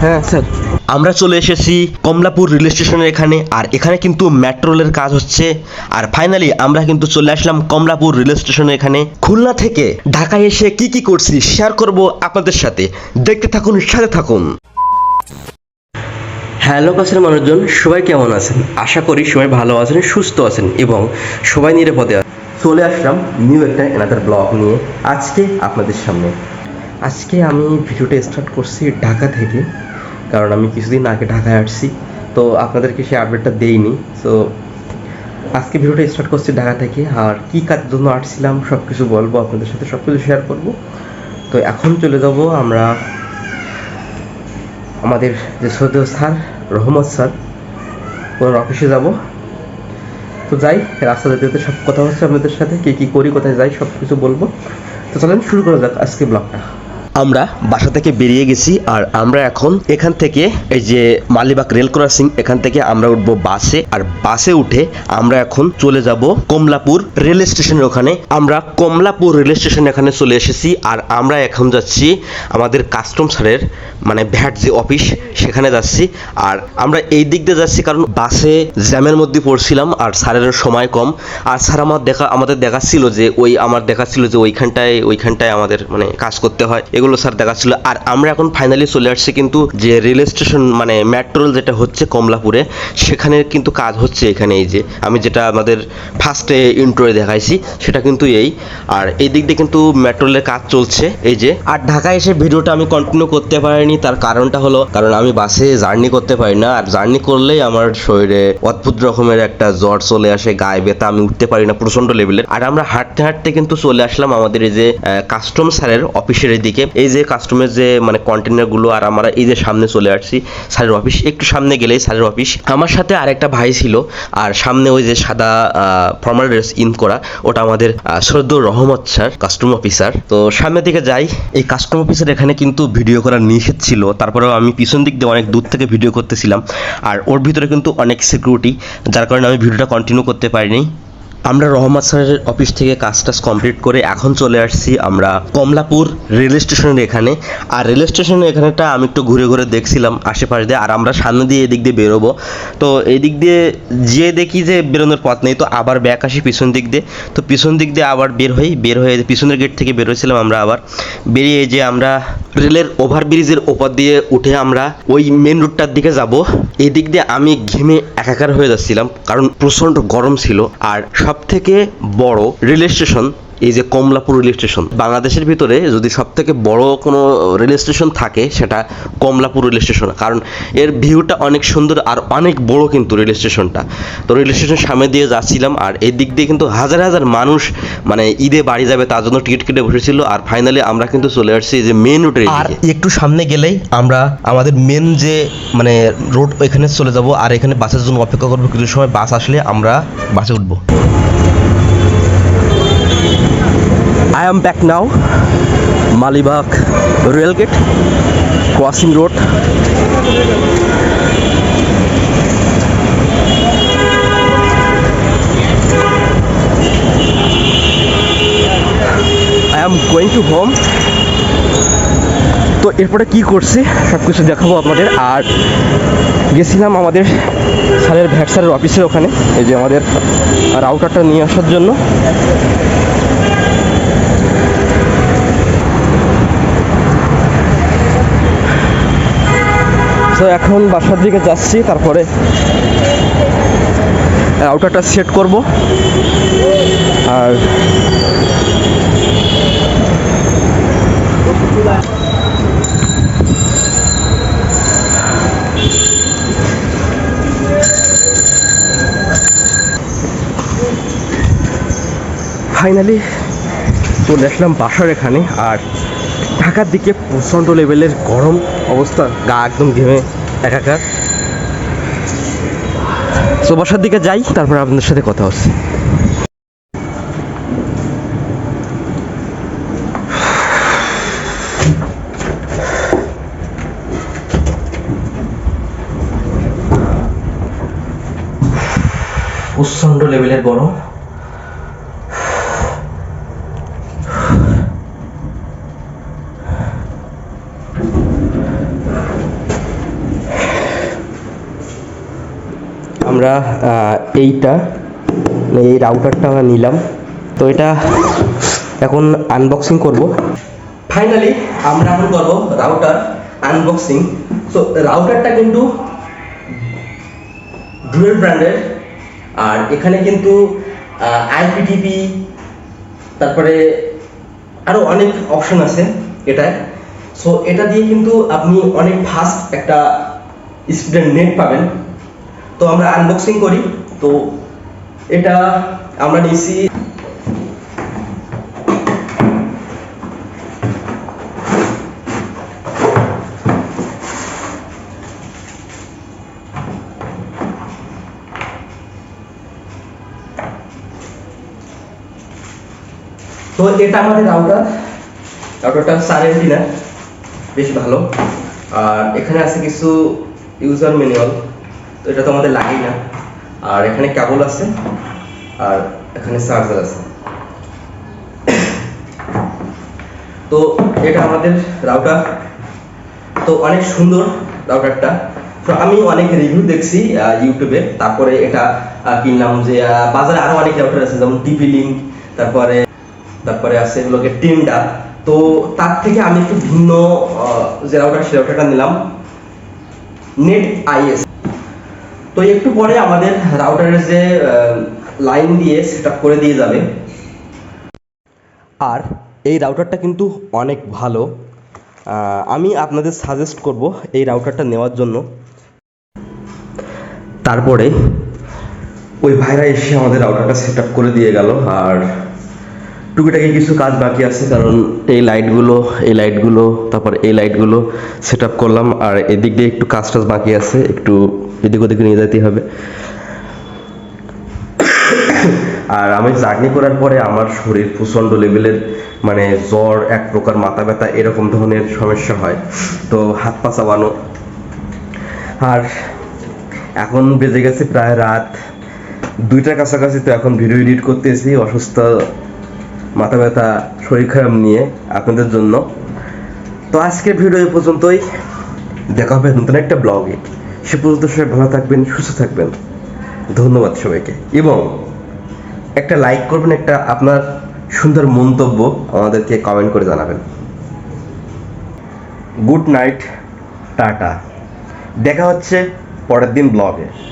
হ্যাঁ স্যার। আমরা চলে এসেছি কমলাপুর রেল স্টেশনের এখানে আর এখানে কিন্তু মেট্রো রেলের কাজ হচ্ছে। আর ফাইনালি আমরা কিন্তু চলে আসলাম কমলাপুর রেল স্টেশনে এখানে। খুলনা থেকে ঢাকায় এসে কি কি করছি শেয়ার করব আপনাদের সাথে। দেখতে থাকুন সাথে থাকুন। হ্যালো কাছের মানুষজন সবাই কেমন আছেন? আশা করি সবাই ভালো আছেন সুস্থ আছেন এবং সবাই নিরাপদে আছেন। চলে আসলাম নিউ একটা এনাদার ব্লগ নিয়ে। আজকে আপনাদের সামনে। আজকে আমি ভিডিওটা স্টার্ট করছি ঢাকা থেকে, কারণ আমি কিছুদিন আগে ঢাকায় আসছি। তো আপনাদেরকে সেই আপডেটটা দেইনি। তো আজকে ভিডিওটা স্টার্ট করছি ঢাকা থেকে। আর কী কাজের জন্য আসছিলাম সব কিছু বলব, আপনাদের সাথে সব কিছু শেয়ার করব। তো এখন চলে যাব আমরা আমাদের যে শ্রদ্ধেয় স্যার, রহমত স্যার, ওনার অফিসে যাব। তো যাই, রাস্তা যেতে যেতে সব কথা হচ্ছে আপনাদের সাথে, কী কী করি, কোথায় যাই সব কিছু বলব। তো চলেন শুরু করা যাক আজকে ব্লগটা আমরা বাসা থেকে বেরিয়ে গেছি আর আমরা এখন এখান থেকে এই যে মালিবাগ রেল ক্রসিং, এখান থেকে আমরা উঠবো বাসে। আর বাসে উঠে আমরা এখন চলে যাব কমলাপুর রেল স্টেশনের ওখানে। আমরা কমলাপুর রেল স্টেশন এখানে চলে এসেছি আর আমরা এখন যাচ্ছি আমাদের কাস্টম স্যারের মানে ভ্যাট যে অফিস, সেখানে যাচ্ছি। আর আমরা এই দিক দিয়ে যাচ্ছি কারণ বাসে জ্যামের মধ্যে পড়ছিলাম আর স্যারের সময় কম। আর স্যার আমার দেখা, আমাদের দেখাচ্ছিল যে ওই, আমার দেখাচ্ছিল যে ওইখানটায় ওইখানটায় আমাদের মানে কাজ করতে হয়। এগুলো স্যার দেখাচ্ছিল। আর আমরা এখন ফাইনালি চলে আসছি কিন্তু যে রেল স্টেশন মানে মেট্রো যেটা হচ্ছে কমলাপুরে, সেখানে কিন্তু কাজ হচ্ছে এখানে এই যে। আমি যেটা আমাদের ফার্স্টে ইন্ট্রোয়ে দেখাইছি, সেটা কিন্তু এই। আর এই দিক দিয়ে কিন্তু মেট্রো রেলের কাজ চলছে, এই যে। আর ঢাকায় এসে ভিডিওটা আমি কন্টিনিউ করতে পারিনি, তার কারণটা হলো, কারণ আমি বাসে জার্নি করতে পারি না, আর জার্নি করলেই আমার শরীরে অদ্ভুত রকমের একটা জ্বর চলে আসে, গায়ে ব্যথা, আমি উঠতে পারি না প্রচণ্ড লেভেলের আর আমরা হাঁটতে হাঁটতে কিন্তু চলে আসলাম আমাদের এই যে কাস্টম স্যারের অফিসের দিকে এই যে কাস্টমের যে মানে কন্টেনারগুলো আর আমরা এই যে সামনে চলে আসছি স্যারের অফিস একটু সামনে গেলেই স্যারের অফিস আমার সাথে আরেকটা ভাই ছিল, আর সামনে ওই যে সাদা ফর্মাল ড্রেস ইন করা, ওটা আমাদের শ্রদ্ধ রহমত স্যার কাস্টম অফিসার তো সামনের দিকে যাই, এই কাস্টম অফিসার এখানে কিন্তু ভিডিও করা নিষেধ ছিল, তারপরেও আমি পিছন দিক দিয়ে অনেক দূর থেকে ভিডিও করতেছিলাম, আর ওর ভিতরে কিন্তু অনেক সিকিউরিটি যার কারণে আমি ভিডিওটা কন্টিনিউ করতে পারিনি। আমরা রহমত স্যারের অফিস থেকে কাজ টাজ কমপ্লিট করে এখন চলে আসছি আমরা কমলাপুর রেল স্টেশনের এখানে। আর রেল স্টেশনের এখানেটা আমি একটু ঘুরে ঘুরে দেখছিলাম আশেপাশে দিয়ে। আর আমরা সামনে দিয়ে এদিক দিয়ে বেরোবো। তো এদিক দিয়ে যে দেখি যে বেরোনোর পথ নেই, তো আবার ব্যাক আসি পিছন দিক দিয়ে। তো পিছন দিক দিয়ে আবার বের হই, বের হয়ে পিছনের গেট থেকে বেরোছিলাম আমরা আবার। বেরিয়ে যে আমরা রেলের ওভারব্রিজের ওপর দিয়ে উঠে আমরা ওই মেন রুটটার দিকে যাব। এই দিক দিয়ে আমি ঘেমে একাকার হয়ে যাচ্ছিলাম, কারণ প্রচণ্ড গরম ছিল। আর সব থেকে বড় রেল স্টেশন এই যে কমলাপুর রেল স্টেশন বাংলাদেশের ভিতরে যদি সব থেকে বড় কোনো রেল স্টেশন থাকে সেটা কমলাপুর রেল স্টেশন। কারণ এর ভিউটা অনেক সুন্দর আর অনেক বড় কিন্তু রেল স্টেশনটা। তো রেল স্টেশন সামনে দিয়ে যাচ্ছিলাম আর এই দিক দিয়ে কিন্তু হাজার হাজার মানুষ মানে ঈদে বাড়ি যাবে তার জন্য টিকিট কেটে বসেছিল আর ফাইনালি আমরা কিন্তু চলে আসছি যে মেন রুটের আর একটু সামনে গেলেই আমরা আমাদের মেন যে মানে রোড ওইখানে চলে যাব আর এখানে বাসের জন্য অপেক্ষা করব কিছু সময় বাস আসলে আমরা বাসে উঠবো। I am back now. Malibak rail gate, crossing road. I am going to home. তো এরপরে কি করছি সব কিছু দেখাবো আপনাদের আর গেছিলাম আমাদের স্যারের ভ্যাট স্যারের অফিসের ওখানে এই যে আমাদের রাউটারটা নিয়ে আসার জন্য এখন বাসার দিকে যাচ্ছি, তারপরে রাউটারটা সেট করব। আর ফাইনালি চলে আসলাম বাসার এখানে, আর ঢাকার দিকে প্রচণ্ড লেভেলের গরম অবস্থা, গা একদম ঘেমে। একাকার। তো বাসার দিকে যাই তারপর আপনাদের সাথে কথা হচ্ছে। প্রচণ্ড লেভেলের গরম। আমরা এইটা, এই রাউটারটা আমরা নিলাম। তো এটা এখন আনবক্সিং করব। ফাইনালি আমরা এখন করব রাউটার আনবক্সিং সো রাউটারটা কিন্তু ডুয়েল ব্র্যান্ডের আর এখানে কিন্তু আইপিটিপি তারপরে আরও অনেক অপশন আছে এটায়। সো এটা দিয়ে কিন্তু আপনি অনেক ফাস্ট একটা স্টুডেন্ট নেট পাবেন। তো আমরা আনবক্সিং করি। তো এটা আমরা নিয়েছি। তো এটা আমাদের রাউটার রাউটারটা সারেন্টি না বেশ ভালো। আর এখানে আছে কিছু ইউজার ম্যানুয়াল তো এটা তো আমাদের লাগেই না। আর এখানে কেবল আছে, আর এখানে চার্জার আছে। তো এটা আমাদের রাউটার তো অনেক সুন্দর রাউটারটা তো আমি অনেক রিভিউ দেখছি ইউটিউবে তারপরে এটা কিনলাম যে বাজারে আরও অনেক রাউটার আছে, যেমন টিপি লিঙ্ক তারপরে তারপরে আছে এগুলোকে টিন্ডা তো তার থেকে আমি একটু ভিন্ন যে রাউটার সে রাউটারটা নিলাম। নেট আইএস তো একটু পরে আমাদের রাউটারের যে লাইন দিয়ে সেট করে দিয়ে যাবে। আর এই রাউটারটা কিন্তু অনেক ভালো। আমি আপনাদের সাজেস্ট করব এই রাউটারটা নেওয়ার জন্য। তারপরে ওই ভাইরা এসে আমাদের রাউটারটা সেট করে দিয়ে গেল। আর টুকিটাকি কিছু কাজ বাকি আছে, কারণ এই লাইটগুলো এই লাইটগুলো, তারপর এই লাইটগুলো সেট আপ করলাম। আর এদিক দিয়ে একটু কাজ টাজ বাকি আছে, একটু এদিক ওদিকে নিয়ে যেতে হবে। আর আমি জার্নি করার পরে আমার শরীর প্রচণ্ড লেভেলের মানে জ্বর, এক প্রকার মাথা ব্যথা, এরকম ধরনের সমস্যা হয়। তো হাত পা চাবানো। আর এখন বেজে গেছে প্রায় রাত দুইটার কাছাকাছি, তো এখন ভিডিও এডিট করতেছি, অসুস্থ মাথা ব্যথা শরীর খারাপ নিয়ে আপনাদের জন্য। তো আজকের ভিডিও পর্যন্তই। দেখা হবে নতুন একটা ব্লগে। সে পর্যন্ত সবাই ভালো থাকবেন, সুস্থ থাকবেন। ধন্যবাদ সবাইকে। এবং একটা লাইক করবেন, একটা আপনার সুন্দর মন্তব্য আমাদেরকে কমেন্ট করে জানাবেন। Good night tata. দেখা হচ্ছে পরের দিন ব্লগে।